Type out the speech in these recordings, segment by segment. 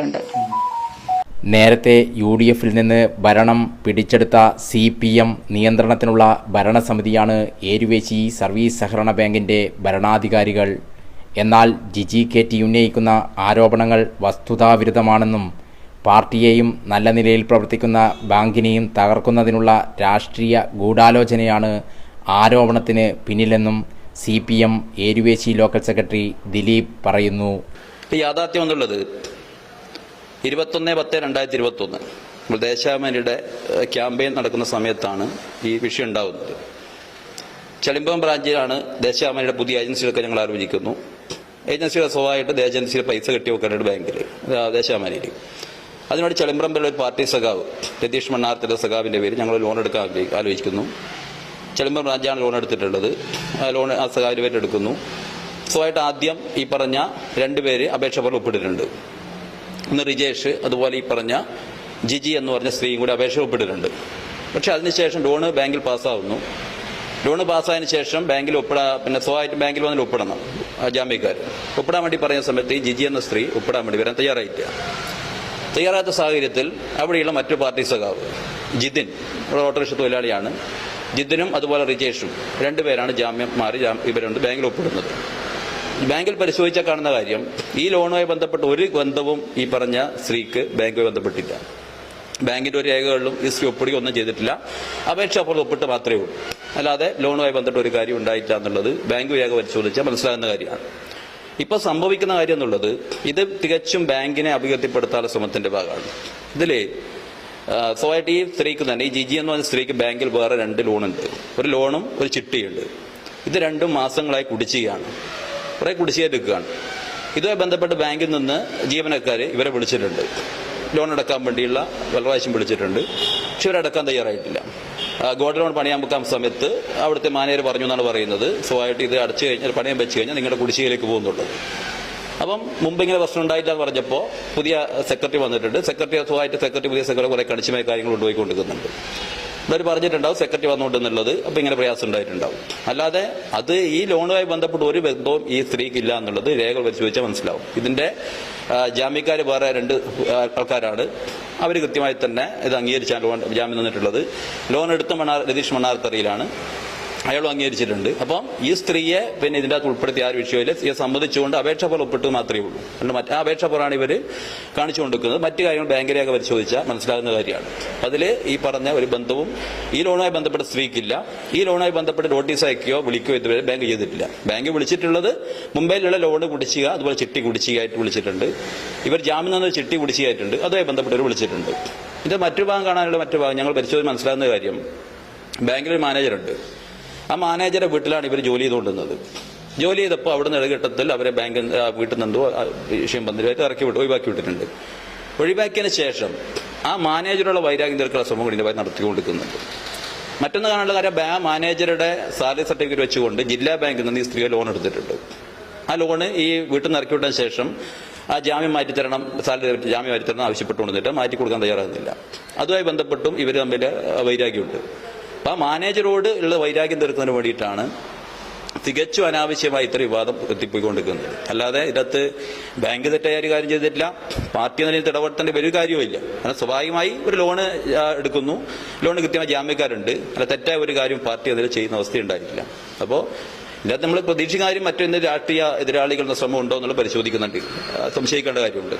ഉണ്ട്. നേരത്തെ U D എഫിൽ നിന്ന് ഭരണം പിടിച്ചെടുത്ത സി പി എം നിയന്ത്രണത്തിനുള്ള ഭരണസമിതിയാണ് ഏരുവേശി സർവീസ് സഹകരണ ബാങ്കിന്റെ ഭരണാധികാരികൾ. എന്നാൽ ജിജി കെ ടി ഉന്നയിക്കുന്ന ആരോപണങ്ങൾ വസ്തുതാവിരുദ്ധമാണെന്നും പാർട്ടിയെയും നല്ല നിലയിൽ പ്രവർത്തിക്കുന്ന ബാങ്കിനെയും തകർക്കുന്നതിനുള്ള രാഷ്ട്രീയ ഗൂഢാലോചനയാണ് ആരോപണത്തിന് പിന്നിലെന്നും C P M Eruvessi local secretary Dileep പറയുന്നു. യാഥാർത്ഥ്യം എന്നുള്ളത് ഇരുപത്തൊന്ന് പത്ത് രണ്ടായിരത്തി ഇരുപത്തൊന്ന് നമ്മൾ ദേശാഭിമാനിയുടെ ഏഹ്, ക്യാമ്പയിൻ നടക്കുന്ന സമയത്താണ് ഈ വിഷയം ഉണ്ടാകുന്നത് ചെളിമ്പം ബ്രാഞ്ചിലാണ് ദേശാഭിമാനിയുടെ പുതിയ ഏജൻസികളൊക്കെ ഞങ്ങൾ ആലോചിക്കുന്നു ഏജൻസികളെ സ്വഭാവമായിട്ട് ഏജൻസിയിൽ പൈസ കെട്ടി വെക്കാനായിട്ട് ബാങ്കിൽ ദേശാഭിമാനിയിൽ. അതിനോട് ചെളിമ്പ്രമ്പിലെ ഒരു പാർട്ടി സഖാവ് രതീഷ് മണ്ണാർത്തിന്റെ സഖാവിന്റെ പേര് ഞങ്ങൾ ലോൺ എടുക്കാൻ ആലോചിക്കുന്നു. ചെളിമ്പം ബ്രാഞ്ചാണ് ലോൺ എടുത്തിട്ടുള്ളത്. ആ ലോൺ ആ സഖാവിന്റെ പേര് എടുക്കുന്നു. സ്വയമായിട്ട് ആദ്യം ഈ പറഞ്ഞ രണ്ടുപേര് അപേക്ഷ പോലെ ഒപ്പിട്ടിട്ടുണ്ട്. ഒന്ന് റിജേഷ് അതുപോലെ ഈ പറഞ്ഞ ജിജി എന്ന് പറഞ്ഞ സ്ത്രീയും കൂടി അപേക്ഷ ഒപ്പിട്ടിട്ടുണ്ട്. പക്ഷെ അതിനുശേഷം ലോണ് ബാങ്കിൽ പാസ്സാവുന്നു. ലോണ് പാസ്സായതിനു ശേഷം ബാങ്കിൽ ഒപ്പിടാ പിന്നെ സ്വായിട്ട് ബാങ്കിൽ വന്നിട്ട് ഒപ്പിടണം ജാമ്യക്കാർ. ഒപ്പിടാൻ വേണ്ടി പറയുന്ന സമയത്ത് ഈ ജിജി എന്ന സ്ത്രീ ഒപ്പിടാൻ വേണ്ടി വരാൻ തയ്യാറായിട്ടില്ല. തയ്യാറാത്ത സാഹചര്യത്തിൽ അവിടെയുള്ള മറ്റു പാർട്ടി സഖാവ് ജിതിൻ ഓട്ടോറിക്ഷ തൊഴിലാളിയാണ്. ജിതിനും അതുപോലെ റിജേഷും രണ്ടുപേരാണ് ജാമ്യം മാറി ഇവരുണ്ട് ബാങ്കിൽ ഒപ്പിടുന്നത്. ബാങ്കിൽ പരിശോധിച്ചാൽ കാണുന്ന കാര്യം ഈ ലോണുമായി ബന്ധപ്പെട്ട ഒരു ബന്ധവും ഈ പറഞ്ഞ സ്ത്രീക്ക് ബാങ്കുമായി ബന്ധപ്പെട്ടില്ല. ബാങ്കിന്റെ ഒരു രേഖകളിലും ഈ സ്ത്രീ ഒപ്പിടുകയോ ഒന്നും ചെയ്തിട്ടില്ല. അപേക്ഷ അപ്പോൾ ഒപ്പിട്ട് മാത്രമേ ഉള്ളൂ. അല്ലാതെ ലോണുമായി ബന്ധപ്പെട്ട ഒരു കാര്യം ഉണ്ടായിട്ടില്ല എന്നുള്ളത് ബാങ്ക് രേഖ പരിശോധിച്ചാൽ മനസ്സിലാകുന്ന കാര്യമാണ്. ഇപ്പൊ സംഭവിക്കുന്ന കാര്യം എന്നുള്ളത് ഇത് തികച്ചും ബാങ്കിനെ അഭിവൃദ്ധിപ്പെടുത്താനുള്ള ശ്രമത്തിന്റെ ഭാഗമാണ്. ഇതിൽ സ്വയമായിട്ട് ഈ സ്ത്രീക്ക് തന്നെ ഈ ജിജി എന്ന് പറഞ്ഞ സ്ത്രീക്ക് ബാങ്കിൽ വേറെ രണ്ട് ലോണുണ്ട്. ഒരു ലോണും ഒരു ചിട്ടിയുണ്ട്. ഇത് രണ്ടും മാസങ്ങളായി കുടിശ്ശികയാണ് കുറെ കുടിശ്ശിക എടുക്കുകയാണ്. ഇതുമായി ബന്ധപ്പെട്ട് ബാങ്കിൽ നിന്ന് ജീവനക്കാർ ഇവരെ വിളിച്ചിട്ടുണ്ട്. ലോൺ അടക്കാൻ വേണ്ടിയുള്ള പല പ്രാവശ്യം വിളിച്ചിട്ടുണ്ട്. പക്ഷെ ഇവരടക്കാൻ തയ്യാറായിട്ടില്ല. ഗോൾഡ് ലോൺ പണിയാൻ വെക്കാൻ സമയത്ത് അവിടുത്തെ മാനേജർ പറഞ്ഞു എന്നാണ് പറയുന്നത്. സ്വായിട്ട് ഇത് അടച്ചു കഴിഞ്ഞാൽ പണയം വെച്ച് കഴിഞ്ഞാൽ നിങ്ങളുടെ കുടിശ്ശികയിലേക്ക് പോകുന്നുണ്ട് അപ്പം മുമ്പ് ഇങ്ങനെ പ്രശ്നം ഉണ്ടായില്ല എന്ന് പറഞ്ഞപ്പോൾ പുതിയ സെക്രട്ടറി വന്നിട്ടുണ്ട്. സെക്രട്ടറി സ്വായിട്ട് സെക്രട്ടറി പുതിയ സെക്രട്ടറി കുറെ കണിച്ചുമായ കാര്യങ്ങൾ കൊണ്ടുപോയിക്കൊണ്ടിരിക്കുന്നുണ്ട്. ഇവർ പറഞ്ഞിട്ടുണ്ടാവും സെക്രട്ടറി വന്നുകൊണ്ടെന്നുള്ളത് അപ്പൊ ഇങ്ങനെ പ്രയാസം ഉണ്ടായിട്ടുണ്ടാവും. അല്ലാതെ അത് ഈ ലോണുമായി ബന്ധപ്പെട്ട് ഒരു ബന്ധവും ഈ സ്ത്രീക്ക് ഇല്ല എന്നുള്ളത് രേഖകൾ പരിശോധിച്ചാൽ മനസ്സിലാവും. ഇതിന്റെ ജാമ്യക്കാർ വേറെ രണ്ട് ആൾക്കാരാണ്. അവർ കൃത്യമായി തന്നെ ഇത് അംഗീകരിച്ചാണ് ജാമ്യം നിന്നിട്ടുള്ളത് ലോൺ എടുത്ത മണ്ണാർ രതീഷ് മണ്ണാർത്തറയിലാണ് അയാളും അംഗീകരിച്ചിട്ടുണ്ട്. അപ്പം ഈ സ്ത്രീയെ പിന്നെ ഇതിന്റെ അകത്ത് ഉൾപ്പെടുത്തിയ ആ ഒരു വിഷയമില്ല ഇത് സംബന്ധിച്ചുകൊണ്ട് അപേക്ഷ പോലെ ഒപ്പിട്ട് മാത്രമേ ഉള്ളൂ. അതുകൊണ്ട് മറ്റേ അപേക്ഷ പോലാണ് ഇവർ കാണിച്ചു കൊടുക്കുന്നത് മറ്റു കാര്യങ്ങൾ ബാങ്കിലേക്ക് പരിശോധിച്ചാൽ മനസ്സിലാകുന്ന കാര്യമാണ്. അതിൽ ഈ പറഞ്ഞ ഒരു ബന്ധവും ഈ ലോണുമായി ബന്ധപ്പെട്ട സ്ത്രീക്കില്ല. ഈ ലോണുമായി ബന്ധപ്പെട്ട് നോട്ടീസ് അയക്കുകയോ വിളിക്കുകയോ ഇതുവരെ ബാങ്ക് ചെയ്തിട്ടില്ല. ബാങ്ക് വിളിച്ചിട്ടുള്ളത് മുംബൈയിലുള്ള ലോണ് കുടിശ്ശിക അതുപോലെ ചിട്ടി കുടിശ്ശികയായിട്ട് വിളിച്ചിട്ടുണ്ട്. ഇവർ ജാമ്യം തന്നെ ചിട്ടി കുടിശ്ശികയായിട്ടുണ്ട്. അതുമായി ബന്ധപ്പെട്ടവർ വിളിച്ചിട്ടുണ്ട്. ഇതിന്റെ മറ്റു ഭാഗം കാണാനുള്ള മറ്റു ഭാഗം ഞങ്ങൾ പരിശോധന മനസ്സിലാകുന്ന കാര്യം. ബാങ്കിലൊരു മാനേജറുണ്ട്. ആ മാനേജറെ വീട്ടിലാണ് ഇവർ ജോലി ചെയ്തുകൊണ്ടിരുന്നത്. ജോലി ചെയ്തപ്പോൾ അവിടെ ഇടഘട്ടത്തിൽ അവരെ ബാങ്കിൽ വീട്ടിൽ നിന്ന് എന്തോ വിഷയം ബന്ധുവായിട്ട് ഇറക്കി വിട്ടു ഒഴിവാക്കി വിട്ടിട്ടുണ്ട്. ഒഴിവാക്കിയതിന് ശേഷം ആ മാനേജറുള്ള വൈരാഗ്യം തീർക്കുള്ള ശ്രമം കൂടി ഇതിന്റെ നടത്തിക്കൊണ്ടിരിക്കുന്നുണ്ട്. മറ്റൊന്ന് കാണാനുള്ള കാര്യം ബാ മാനേജറുടെ സാലറി സർട്ടിഫിക്കറ്റ് വെച്ചുകൊണ്ട് ജില്ലാ ബാങ്കിൽ നിന്ന് ഈ സ്ത്രീ ലോൺ എടുത്തിട്ടുണ്ട്. ആ ലോണ് ഈ വീട്ടിൽ നിന്ന് ഇറക്കി വിട്ടതിന് ശേഷം ആ ജാമ്യം മാറ്റിത്തരണം സാലറി ജാമ്യം മാറ്റിത്തരണം ആവശ്യപ്പെട്ടുകൊണ്ടിട്ട് മാറ്റി കൊടുക്കാൻ തയ്യാറാകുന്നില്ല. അതുമായി ബന്ധപ്പെട്ടും ഇവർ തമ്മിൽ വൈരാഗ്യമുണ്ട്. അപ്പൊ ആ മാനേജറോട് ഉള്ള വൈരാഗ്യം തീർക്കുന്നതിന് വേണ്ടിയിട്ടാണ് തികച്ചും അനാവശ്യമായി ഇത്ര വിവാദം എത്തിപ്പോയിക്കൊണ്ടിരിക്കുന്നത്. അല്ലാതെ ഇതിനകത്ത് ബാങ്ക് തെറ്റായ കാര്യം ചെയ്തിട്ടില്ല. പാർട്ടി നിലയിൽ ഇടപെടേണ്ട വലിയ കാര്യവുമില്ല. കാരണം സ്വാഭാവികമായി ഒരു ലോണ് എടുക്കുന്നു. ലോണ് കൃത്യമായി ജാമ്യക്കാരുണ്ട്. അല്ല തെറ്റായ ഒരു കാര്യം പാർട്ടി അതിൽ ചെയ്യുന്ന അവസ്ഥ ഉണ്ടായിട്ടില്ല. അപ്പോൾ ഇതിനകത്ത് നമ്മൾ പ്രതീക്ഷിക്കുന്ന കാര്യം മറ്റൊന്ന് രാഷ്ട്രീയ എതിരാളികളുടെ ശ്രമം ഉണ്ടോ എന്നുള്ളത് പരിശോധിക്കുന്നുണ്ട്. സംശയിക്കേണ്ട കാര്യമുണ്ട്.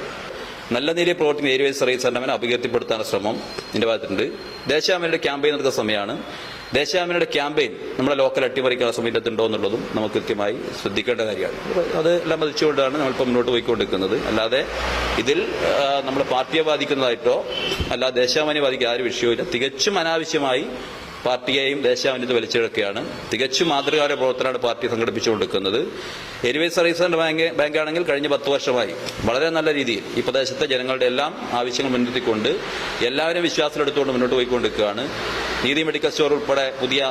നല്ല നിലയിൽ പ്രവർത്തിക്കുന്ന ഏരിയ സർവീസ് സെന്ററിനെ അപകീർത്തിപ്പെടുത്താനുള്ള ശ്രമം ഇതിന്റെ ഭാഗത്തുണ്ട്. ദേശാമനയുടെ ക്യാമ്പയിൻ നടക്കുന്ന സമയമാണ്. ദേശാമനയുടെ ക്യാമ്പയിൻ നമ്മുടെ ലോക്കൽ അട്ടിമറിക്കാനുള്ള സമയത്തുണ്ടോ എന്നുള്ളതും നമുക്ക് കൃത്യമായി ശ്രദ്ധിക്കേണ്ട കാര്യമാണ്. അത് എല്ലാം മതിച്ചുകൊണ്ടാണ് നമ്മളിപ്പോൾ മുന്നോട്ട് പോയിക്കൊണ്ടിരിക്കുന്നത്. അല്ലാതെ ഇതിൽ നമ്മുടെ പാർട്ടിയെ ബാധിക്കുന്നതായിട്ടോ അല്ലാതെ ദേശാമനെ ബാധിക്കുന്ന ആ ഒരു വിഷയമില്ല തികച്ചും അനാവശ്യമായി പാർട്ടിയെയും ദേശാഭിന്നത്തെ വലിച്ചെടുക്കുകയാണ് തികച്ചും മാതൃകാര പ്രവർത്തനമാണ് പാർട്ടി സംഘടിപ്പിച്ചുകൊണ്ടിരിക്കുന്നത്. എരിവേ സർവീസ് ബാങ്ക് ബാങ്കാണെങ്കിൽ കഴിഞ്ഞ പത്ത് വർഷമായി വളരെ നല്ല രീതിയിൽ ഈ പ്രദേശത്തെ ജനങ്ങളുടെ എല്ലാം ആവശ്യങ്ങൾ മുൻനിർത്തിക്കൊണ്ട് എല്ലാവരും വിശ്വാസത്തിലെടുത്തുകൊണ്ട് മുന്നോട്ട് പോയിക്കൊണ്ടിരിക്കുകയാണ്. നീതി മെഡിക്കൽ സ്റ്റോർ ഉൾപ്പെടെ പുതിയ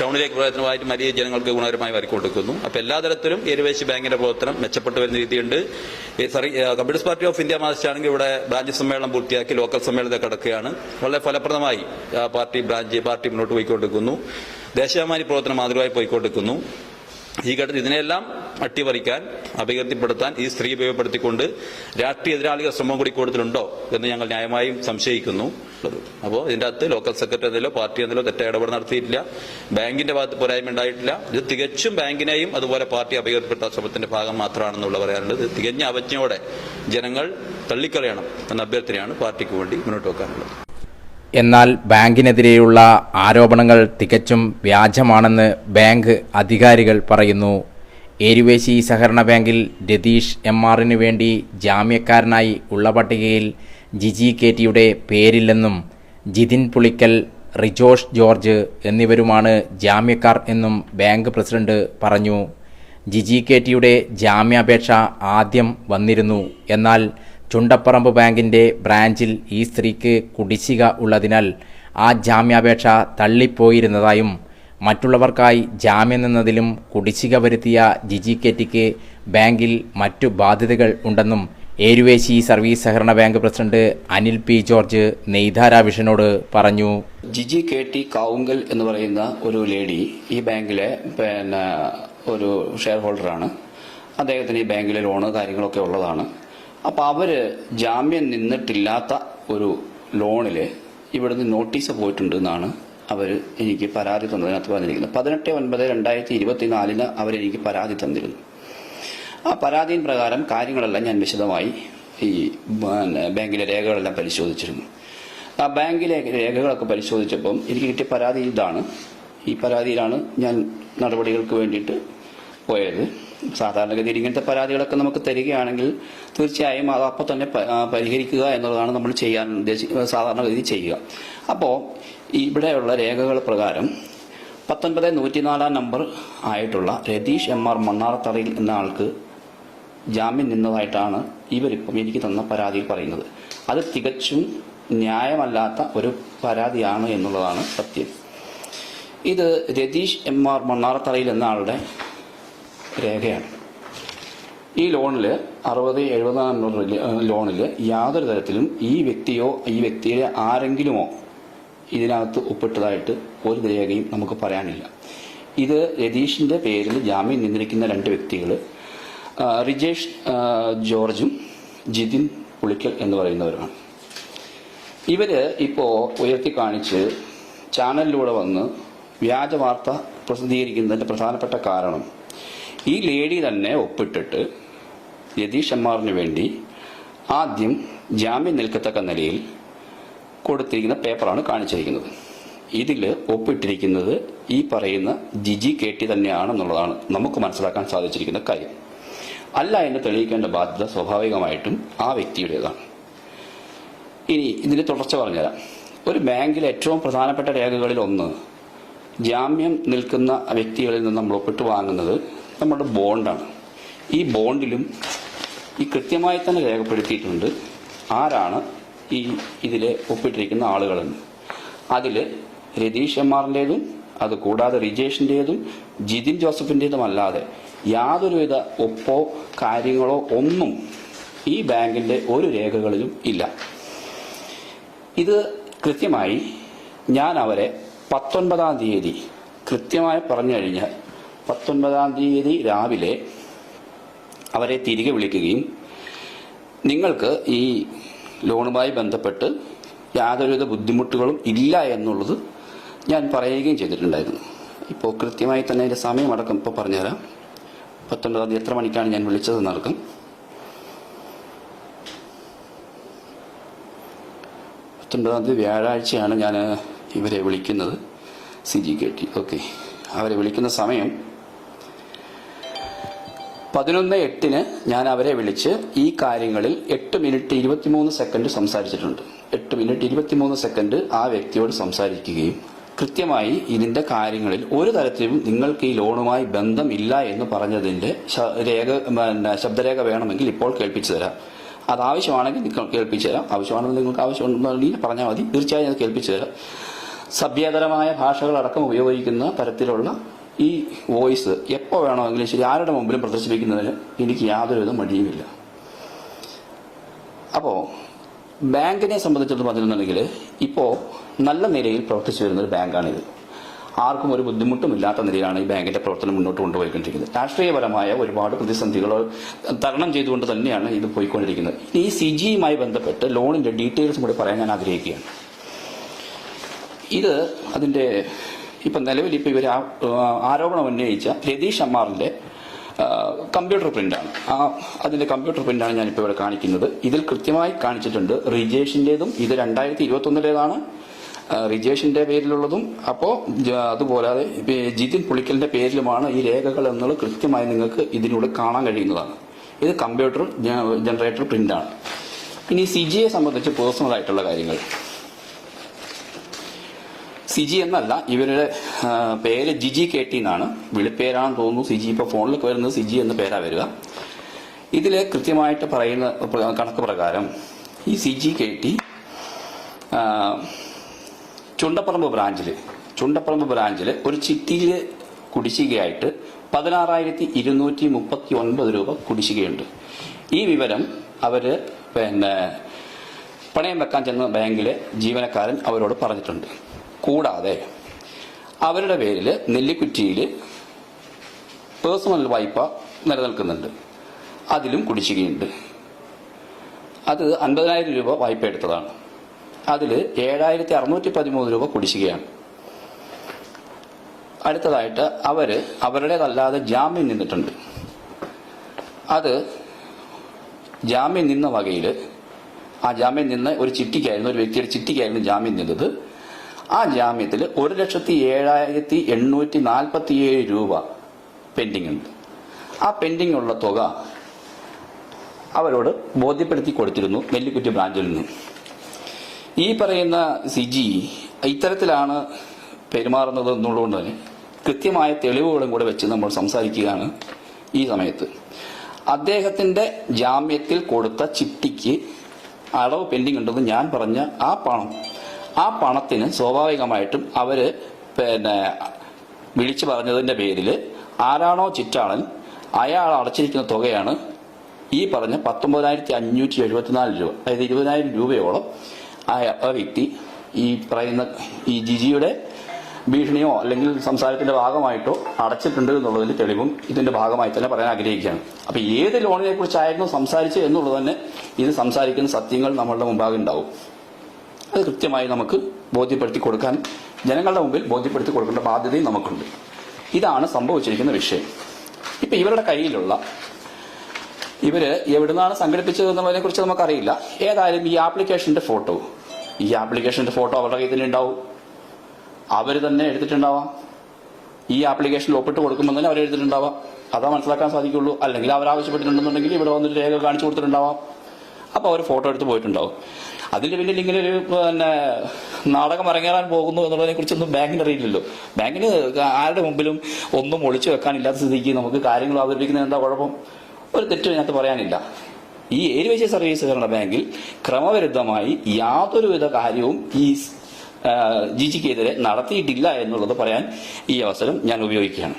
ടൗണിലേക്ക് പ്രവർത്തനമായിട്ട് വലിയ ജനങ്ങൾക്ക് ഗുണകരമായി വരിക്കൊടുക്കുന്നു അപ്പൊ എല്ലാ തരത്തിലും ഏരുവേശി ബാങ്കിന്റെ പ്രവർത്തനം മെച്ചപ്പെട്ടു വരുന്ന രീതിയുണ്ട്. Sorry communist party of India Marxist ആണെങ്കിൽ ഇവിടെ ബ്രാഞ്ച് സമ്മേളനം പൂർത്തിയാക്കി ലോക്കൽ സമ്മേളനം കിടക്കുകയാണ്. വളരെ ഫലപ്രദമായി പാർട്ടി ബ്രാഞ്ച് പാർട്ടി മുന്നോട്ട് പോയിക്കൊണ്ടിരിക്കുന്നു. ദേശാഭിമാനി പ്രവർത്തനം മാതൃകമായി പോയിക്കൊണ്ടിരിക്കുന്നു. ഈ ഘട്ടത്തിൽ ഇതിനെല്ലാം അട്ടിമറിക്കാൻ അപകീർത്തിപ്പെടുത്താൻ ഈ സ്ത്രീ ഉപയോഗപ്പെടുത്തിക്കൊണ്ട് രാഷ്ട്രീയ എതിരാളികൾ ശ്രമം കൂടി കൂടുതലുണ്ടോ എന്ന് ഞങ്ങൾ ന്യായമായും സംശയിക്കുന്നു. അപ്പോൾ ഇതിന്റെ അകത്ത് ലോക്കൽ സെക്രട്ടറി എന്നതിലോ പാർട്ടി എന്നതിലോ തെറ്റായ ഇടപെടൽ നടത്തിയിട്ടില്ല. ബാങ്കിന്റെ ഭാഗത്ത് പോരായ്മ ഉണ്ടായിട്ടില്ല. ഇത് തികച്ചും ബാങ്കിനെയും അതുപോലെ പാർട്ടി അപകീർത്തിപ്പെടുത്താൻ ശ്രമത്തിന്റെ ഭാഗം മാത്രമാണെന്നുള്ള പറയാനുള്ളത്. തികഞ്ഞ അവജ്ഞയോടെ ജനങ്ങൾ തള്ളിക്കളയണം എന്ന അഭ്യർത്ഥനയാണ് പാർട്ടിക്ക് വേണ്ടി മുന്നോട്ട് വെക്കാനുള്ളത്. എന്നാൽ ബാങ്കിനെതിരെയുള്ള ആരോപണങ്ങൾ തികച്ചും വ്യാജമാണെന്ന് ബാങ്ക് അധികാരികൾ പറയുന്നു. ഏരുവേശി സഹകരണ ബാങ്കിൽ രതീഷ് എം ആറിന് വേണ്ടി ജാമ്യക്കാരനായി ഉള്ള പട്ടികയിൽ ജിജി കെ പേരില്ലെന്നും ജിതിൻ പുളിക്കൽ റിജോഷ് ജോർജ് എന്നിവരുമാണ് ജാമ്യക്കാർ എന്നും ബാങ്ക് പ്രസിഡന്റ് പറഞ്ഞു. ജിജി കെ ടിയുടെ ജാമ്യാപേക്ഷ ആദ്യം വന്നിരുന്നു. എന്നാൽ ചുണ്ടപ്പറമ്പ് ബാങ്കിന്റെ ബ്രാഞ്ചിൽ ഈ സ്ത്രീക്ക് കുടിശ്ശിക ഉള്ളതിനാൽ ആ ജാമ്യാപേക്ഷ തള്ളിപ്പോയിരുന്നതായും മറ്റുള്ളവർക്കായി ജാമ്യം നിന്നതിലും കുടിശ്ശിക വരുത്തിയ ജിജി കെറ്റിക്ക് ബാങ്കിൽ മറ്റു ബാധ്യതകൾ ഉണ്ടെന്നും ഏരുവേശി സർവീസ് സഹകരണ bank president Anil P George Neythara വിഷനോട് പറഞ്ഞു. ജിജി കെ ടി കാവുങ്കൽ എന്ന് പറയുന്ന ഒരു ലേഡി ഈ ബാങ്കിലെ പിന്നെ ഒരു ഷെയർ ഹോൾഡറാണ് അദ്ദേഹത്തിന് ഈ ബാങ്കിലെ ലോണ് കാര്യങ്ങളൊക്കെ ഉള്ളതാണ്. അപ്പോൾ അവർ ജാമ്യം നിന്നിട്ടില്ലാത്ത ഒരു ലോണിൽ ഇവിടുന്ന് നോട്ടീസ് പോയിട്ടുണ്ട് എന്നാണ് അവർ എനിക്ക് പരാതി തന്നതിനകത്ത് പറഞ്ഞിരിക്കുന്നത്. പതിനെട്ട് ഒൻപത് രണ്ടായിരത്തി ഇരുപത്തിനാലിന് അവരെനിക്ക് പരാതി തന്നിരുന്നു. ആ പരാതി പ്രകാരം കാര്യങ്ങളെല്ലാം ഞാൻ വിശദമായി ഈ ബാങ്കിലെ രേഖകളെല്ലാം പരിശോധിച്ചിരുന്നു. ആ ബാങ്കിലെ രേഖകളൊക്കെ പരിശോധിച്ചപ്പം എനിക്ക് കിട്ടിയ പരാതി ഇതാണ്. ഈ പരാതിയിലാണ് ഞാൻ നടപടികൾക്ക് വേണ്ടിയിട്ട് പോയത്. സാധാരണഗതിയിൽ ഇങ്ങനത്തെ പരാതികളൊക്കെ നമുക്ക് തരികയാണെങ്കിൽ തീർച്ചയായും അത് അപ്പോൾ തന്നെ പരിഹരിക്കുക എന്നുള്ളതാണ് നമ്മൾ ചെയ്യാൻ ഉദ്ദേശി സാധാരണഗതി ചെയ്യുക. അപ്പോൾ ഇവിടെയുള്ള രേഖകൾ പ്രകാരം പത്തൊൻപത് നൂറ്റിനാലാം നമ്പർ ആയിട്ടുള്ള രതീഷ് എം ആർ മണ്ണാറത്തറയിൽ എന്ന ആൾക്ക് ജാമ്യം നിന്നതായിട്ടാണ് ഇവരിപ്പം എനിക്ക് തന്ന പരാതിയിൽ പറയുന്നത്. അത് തികച്ചും ന്യായമല്ലാത്ത ഒരു പരാതിയാണ് എന്നുള്ളതാണ് സത്യം. ഇത് രതീഷ് എം ആർ മണ്ണാറത്തറയിൽ എന്ന ആളുടെ രേഖയാണ്. ഈ ലോണിൽ അറുപത് എഴുപതാം ലോണിൽ യാതൊരു തരത്തിലും ഈ വ്യക്തിയോ ഈ വ്യക്തിയിലെ ആരെങ്കിലുമോ ഇതിനകത്ത് ഒപ്പിട്ടതായിട്ട് ഒരു രേഖയും നമുക്ക് പറയാനില്ല. ഇത് രതീഷിന്റെ പേരിൽ ജാമ്യം നിന്നിരിക്കുന്ന രണ്ട് വ്യക്തികൾ റിജേഷ് ജോർജും ജിതിൻ പുളിക്കൽ എന്ന് പറയുന്നവരാണ് ഇവർ ഇപ്പോൾ ഉയർത്തി കാണിച്ച് ചാനലിലൂടെ വന്ന് വ്യാജ വാർത്ത പ്രസിദ്ധീകരിക്കുന്നതിന്റെ പ്രധാനപ്പെട്ട കാരണം ഈ ലേഡി തന്നെ ഒപ്പിട്ടിട്ട് യതീഷ് എമ്മാറിന് വേണ്ടി ആദ്യം ജാമ്യം നിൽക്കത്തക്ക നിലയിൽ കൊടുത്തിരിക്കുന്ന പേപ്പറാണ് കാണിച്ചിരിക്കുന്നത്. ഇതിൽ ഒപ്പിട്ടിരിക്കുന്നത് ഈ പറയുന്ന ജിജി കെ ടി തന്നെയാണെന്നുള്ളതാണ് നമുക്ക് മനസ്സിലാക്കാൻ സാധിച്ചിരിക്കുന്ന കാര്യം. അല്ല എന്ന് തെളിയിക്കേണ്ട ബാധ്യത സ്വാഭാവികമായിട്ടും ആ വ്യക്തിയുടേതാണ്. ഇനി ഇതിന്റെ തുടർച്ച പറഞ്ഞുതരാം. ഒരു ബാങ്കിലെ ഏറ്റവും പ്രധാനപ്പെട്ട രേഖകളിൽ ഒന്ന് ജാമ്യം നിൽക്കുന്ന വ്യക്തികളിൽ നിന്ന് നമ്മൾ ഒപ്പിട്ട് വാങ്ങുന്നത് നമ്മുടെ ബോണ്ടാണ്. ഈ ബോണ്ടിലും ഈ കൃത്യമായി തന്നെ രേഖപ്പെടുത്തിയിട്ടുണ്ട് ആരാണ് ഈ ഇതിലെ ഒപ്പിട്ടിരിക്കുന്ന ആളുകളെന്ന്. അതിൽ രതീഷ് എമ്മാറിന്റെതും അത് കൂടാതെ റിജേഷിന്റെതും ജിതിൻ ജോസഫിന്റെതും അല്ലാതെ യാതൊരുവിധ ഒപ്പോ കാര്യങ്ങളോ ഒന്നും ഈ ബാങ്കിന്റെ ഒരു രേഖകളിലും ഇല്ല. ഇത് കൃത്യമായി ഞാൻ അവരെ പത്തൊൻപതാം തീയതി കൃത്യമായി പറഞ്ഞു കഴിഞ്ഞാൽ പത്തൊൻപതാം തീയതി രാവിലെ അവരെ തിരികെ വിളിക്കുകയും നിങ്ങൾക്ക് ഈ ലോണുമായി ബന്ധപ്പെട്ട് യാതൊരുവിധ ബുദ്ധിമുട്ടുകളും ഇല്ല എന്നുള്ളത് ഞാൻ പറയുകയും ചെയ്തിട്ടുണ്ടായിരുന്നു. ഇപ്പോൾ കൃത്യമായി തന്നെ അതിന്റെ സമയമടക്കം ഇപ്പോൾ പറഞ്ഞുതരാം. പത്തൊൻപതാം തീയതി എത്ര മണിക്കാണ് ഞാൻ വിളിച്ചത് നടക്കും പത്തൊൻപതാം തീയതി വ്യാഴാഴ്ചയാണ് ഞാൻ ഇവരെ വിളിക്കുന്നത്. C G K T. Okay. അവരെ വിളിക്കുന്ന സമയം പതിനൊന്ന് എട്ടിന് ഞാൻ അവരെ വിളിച്ച് ഈ കാര്യങ്ങളിൽ എട്ട് മിനിറ്റ് ഇരുപത്തിമൂന്ന് സെക്കൻഡ് സംസാരിച്ചിട്ടുണ്ട്. എട്ട് മിനിറ്റ് ഇരുപത്തിമൂന്ന് സെക്കൻഡ് ആ വ്യക്തിയോട് സംസാരിക്കുകയും കൃത്യമായി ഇതിന്റെ കാര്യങ്ങളിൽ ഒരു തരത്തിലും നിങ്ങൾക്ക് ഈ ലോണുമായി ബന്ധം ഇല്ല എന്ന് പറഞ്ഞതിന്റെ രേഖ ശബ്ദരേഖ വേണമെങ്കിൽ ഇപ്പോൾ കേൾപ്പിച്ചു തരാം. അത് ആവശ്യമാണെങ്കിൽ കേൾപ്പിച്ചു തരാം. ആവശ്യമാണെങ്കിൽ നിങ്ങൾക്ക് ആവശ്യമുണ്ടെങ്കിൽ പറഞ്ഞാൽ മതി. തീർച്ചയായും അത് കേൾപ്പിച്ചു തരാം. സഭ്യതരമായ ഭാഷകളടക്കം ഉപയോഗിക്കുന്ന തരത്തിലുള്ള ഈ വോയിസ് എപ്പോൾ വേണമെങ്കിലും ശരി ആരുടെ മുമ്പിലും പ്രദർശിപ്പിക്കുന്നതിന് എനിക്ക് യാതൊരുവിധ മടിയുമില്ല. അപ്പോൾ ബാങ്കിനെ സംബന്ധിച്ചിടത്തോളം പറഞ്ഞിട്ടുണ്ടെങ്കിൽ ഇപ്പോൾ നല്ല നിലയിൽ പ്രവർത്തിച്ചു വരുന്ന ഒരു ബാങ്കാണിത്. ആർക്കും ഒരു ബുദ്ധിമുട്ടും ഇല്ലാത്ത നിലയിലാണ് ഈ ബാങ്കിന്റെ പ്രവർത്തനം മുന്നോട്ട് കൊണ്ടുപോയിക്കൊണ്ടിരിക്കുന്നത്. രാഷ്ട്രീയപരമായ ഒരുപാട് പ്രതിസന്ധികൾ തരണം ചെയ്തുകൊണ്ട് തന്നെയാണ് ഇത് പോയിക്കൊണ്ടിരിക്കുന്നത്. ഈ സി ജിയുമായി ബന്ധപ്പെട്ട് ലോണിന്റെ ഡീറ്റെയിൽസും കൂടി പറയാൻ ഞാൻ ആഗ്രഹിക്കുകയാണ്. ഇത് അതിന്റെ ഇപ്പൊ നിലവിൽ ഇപ്പൊ ഇവർ ആരോപണം ഉന്നയിച്ച രതീഷ് അമ്മാറിന്റെ കമ്പ്യൂട്ടർ പ്രിന്റാണ് ആ അതിന്റെ കമ്പ്യൂട്ടർ പ്രിന്റാണ് ഞാനിപ്പോൾ ഇവിടെ കാണിക്കുന്നത്. ഇതിൽ കൃത്യമായി കാണിച്ചിട്ടുണ്ട് റിജേഷിന്റേതും ഇത് രണ്ടായിരത്തി ഇരുപത്തി ഒന്നിലേതാണ് റിജേഷിന്റെ പേരിലുള്ളതും അപ്പോൾ അതുപോലെ ജിതിൻ പുളിക്കലിന്റെ പേരിലുമാണ് ഈ രേഖകൾ എന്നുള്ളത് കൃത്യമായി നിങ്ങൾക്ക് ഇതിലൂടെ കാണാൻ കഴിയുന്നതാണ്. ഇത് കമ്പ്യൂട്ടർ ജനറേറ്റർ പ്രിന്റാണ് ഇനി സി ജിയെ സംബന്ധിച്ച് പേഴ്സണൽ ആയിട്ടുള്ള കാര്യങ്ങൾ. സിജി എന്നല്ല ഇവരുടെ പേര് ജിജി കെ ടി എന്നാണ്. വിളിപ്പേരാണെന്ന് തോന്നുന്നു സിജി. ഇപ്പൊ ഫോണിലൊക്കെ വരുന്നത് സിജി എന്ന പേരാ വരിക. ഇതിൽ കൃത്യമായിട്ട് പറയുന്ന കണക്ക് പ്രകാരം ഈ സിജി കെ ടി ചുണ്ടപ്പറമ്പ് ബ്രാഞ്ചിൽ ചുണ്ടപ്പറമ്പ് ബ്രാഞ്ചിൽ ഒരു ചിട്ടിയിൽ കുടിശ്ശികയായിട്ട് പതിനാറായിരത്തി ഇരുന്നൂറ്റി മുപ്പത്തി ഒൻപത് രൂപ കുടിശ്ശികയുണ്ട്. ഈ വിവരം അവർ പിന്നെ പണയം വെക്കാൻ ചെന്ന ബാങ്കിലെ ജീവനക്കാരൻ അവരോട് പറഞ്ഞിട്ടുണ്ട്. കൂടാതെ അവരുടെ പേരിൽ നെല്ലിക്കുറ്റിയിൽ പേഴ്സണൽ വായ്പ നിലനിൽക്കുന്നുണ്ട്. അതിലും കുടിശ്ശികയുണ്ട്. അത് അൻപതിനായിരം രൂപ വായ്പ എടുത്തതാണ്. അതിൽ ഏഴായിരത്തി അറുന്നൂറ്റി പതിമൂന്ന് രൂപ കുടിശ്ശികയാണ്. അടുത്തതായിട്ട് അവർ അവരുടേതല്ലാതെ ജാമ്യം നിന്നിട്ടുണ്ട്. അത് ജാമ്യം നിന്ന വകയിൽ ആ ജാമ്യം നിന്ന് ഒരു ചിട്ടിക്കായിരുന്നു ഒരു വ്യക്തിയുടെ ചിട്ടിക്കായിരുന്നു ജാമ്യം നിന്നത്. ആ ജാമ്യത്തിൽ ഒരു ലക്ഷത്തി ഏഴായിരത്തി എണ്ണൂറ്റി നാൽപ്പത്തി ഏഴ് രൂപ പെൻഡിങ് ഉണ്ട് ആ പെൻഡിങ് ഉള്ള തുക അവരോട് ബോധ്യപ്പെടുത്തി കൊടുത്തിരുന്നു നെല്ലിക്കുറ്റി ബ്രാഞ്ചിൽ നിന്ന്. ഈ പറയുന്ന സിജി ഇത്തരത്തിലാണ് പെരുമാറുന്നത് എന്നുള്ളതുകൊണ്ട് തന്നെ കൃത്യമായ തെളിവുകളും കൂടെ വെച്ച് നമ്മൾ സംസാരിക്കുകയാണ് ഈ സമയത്ത്. അദ്ദേഹത്തിന്റെ ജാമ്യത്തിൽ കൊടുത്ത ചിട്ടിക്ക് അളവ് പെൻഡിങ് ഉണ്ടെന്ന് ഞാൻ പറഞ്ഞ ആ പണം ആ പണത്തിന് സ്വാഭാവികമായിട്ടും അവർ പിന്നെ വിളിച്ചു പറഞ്ഞതിന്റെ പേരിൽ ആരാണോ ചിറ്റാളൻ അയാൾ അടച്ചിരിക്കുന്ന തുകയാണ് ഈ പറഞ്ഞ പത്തൊമ്പതിനായിരത്തി അഞ്ഞൂറ്റി എഴുപത്തിനാല് രൂപ അതായത് ഇരുപതിനായിരം രൂപയോളം ആ വ്യക്തി ഈ പറയുന്ന ഈ ജിജിയുടെ ഭീഷണിയോ അല്ലെങ്കിൽ സംസാരത്തിന്റെ ഭാഗമായിട്ടോ അടച്ചിട്ടുണ്ട് എന്നുള്ളതിന്റെ തെളിവും ഇതിന്റെ ഭാഗമായി തന്നെ പറയാൻ ആഗ്രഹിക്കുകയാണ്. അപ്പൊ ഏത് ലോണിനെ കുറിച്ചായിരുന്നു സംസാരിച്ചത് എന്നുള്ളത് തന്നെ ഇത് സംസാരിക്കുന്ന സത്യങ്ങൾ നമ്മളുടെ മുമ്പാകെ ഉണ്ടാവും. അത് കൃത്യമായി നമുക്ക് ബോധ്യപ്പെടുത്തി കൊടുക്കാൻ ജനങ്ങളുടെ മുമ്പിൽ ബോധ്യപ്പെടുത്തി കൊടുക്കേണ്ട ബാധ്യതയും നമുക്കുണ്ട്. ഇതാണ് സംഭവിച്ചിരിക്കുന്ന വിഷയം. ഇപ്പൊ ഇവരുടെ കയ്യിലുള്ള ഇവർ എവിടുന്നാണ് സംഘടിപ്പിച്ചത് എന്നുള്ളതിനെ കുറിച്ച് നമുക്കറിയില്ല. ഏതായാലും ഈ ആപ്ലിക്കേഷന്റെ ഫോട്ടോ ഈ ആപ്ലിക്കേഷന്റെ ഫോട്ടോ അവരുടെ കയ്യിൽ തന്നെ ഉണ്ടാവും അവർ തന്നെ എടുത്തിട്ടുണ്ടാവാം ഈ ആപ്ലിക്കേഷനിൽ ഒപ്പിട്ട് കൊടുക്കുമ്പോൾ തന്നെ അവർ എഴുതിയിട്ടുണ്ടാവാം. അതാ മനസ്സിലാക്കാൻ സാധിക്കുള്ളൂ. അല്ലെങ്കിൽ അവർ ആവശ്യപ്പെട്ടിട്ടുണ്ടെന്നുണ്ടെങ്കിൽ ഇവിടെ വന്നിട്ട് രേഖ കാണിച്ചു കൊടുത്തിട്ടുണ്ടാവാം. അപ്പോൾ അവർ ഫോട്ടോ എടുത്ത് പോയിട്ടുണ്ടാവും. അതിന്റെ പിന്നിൽ ഇങ്ങനെ ഒരു പിന്നെ നാടകം അരങ്ങേറാൻ പോകുന്നു എന്നുള്ളതിനെ കുറിച്ചൊന്നും ബാങ്കിന് അറിയില്ലല്ലോ. ബാങ്കിന് ആരുടെ മുമ്പിലും ഒന്നും ഒളിച്ചു വെക്കാനില്ലാത്ത സ്ഥിതിക്ക് നമുക്ക് കാര്യങ്ങൾ അവതരിപ്പിക്കുന്നത് എന്താ കുഴപ്പം? ഒരു തെറ്റും ഇതിനകത്ത് പറയാനില്ല. ഈ ഏരിവേശ്യ സർവീസ് സഹകരണ ബാങ്കിൽ ക്രമവിരുദ്ധമായി യാതൊരുവിധ കാര്യവും ഈ ജി ജിക്കെതിരെ നടത്തിയിട്ടില്ല എന്നുള്ളത് പറയാൻ ഈ അവസരം ഞാൻ ഉപയോഗിക്കുകയാണ്.